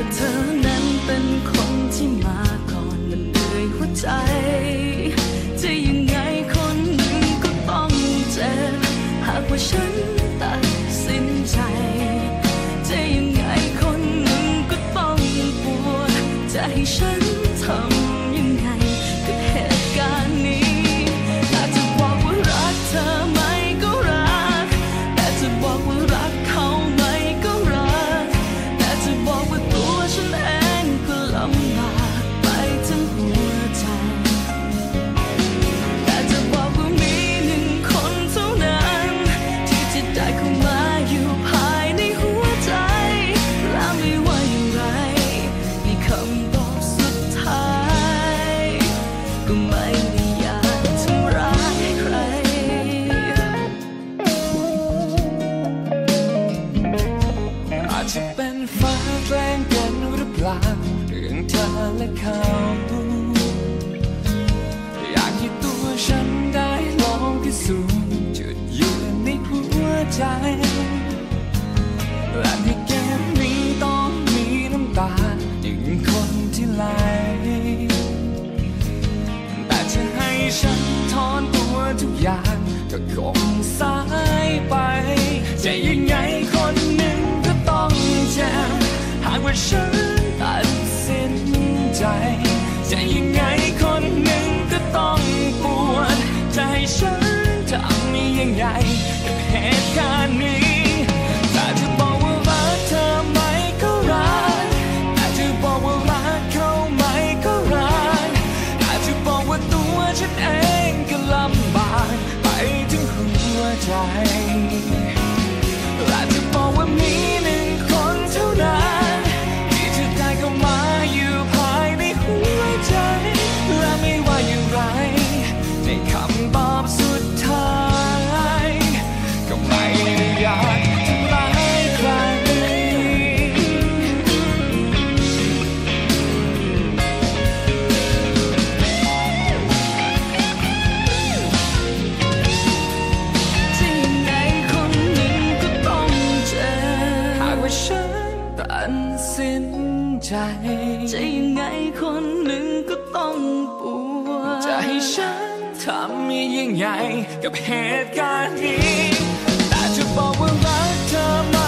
ว่าเธอนั้นเป็นคนที่มาก่อนมันเลยหัวใจ จะยังไงคนหนึ่งก็ต้องเจ็บหากว่าฉัน จะเป็นฟ้าแกล้งกันหรือเปล่าเรื่องเธอและเขาอยากให้ตัวฉันได้ลองพิสูจน์จุดยืนในหัวใจและในเกมนี้ต้องมีน้ำตาหนึ่งคนที่ไหลแต่จะให้ฉันถอนตัวทุกอย่างก็คงสายไป จะยังไง ฉันเองก็ลำบากไปถึงหัวใจ สินใจจะยังไงคนหนึ่งก็ต้องปวดจะให้ฉันทำยังไงกับเหตุการณ์นี้แต่จะบอกว่ารักเธอไหม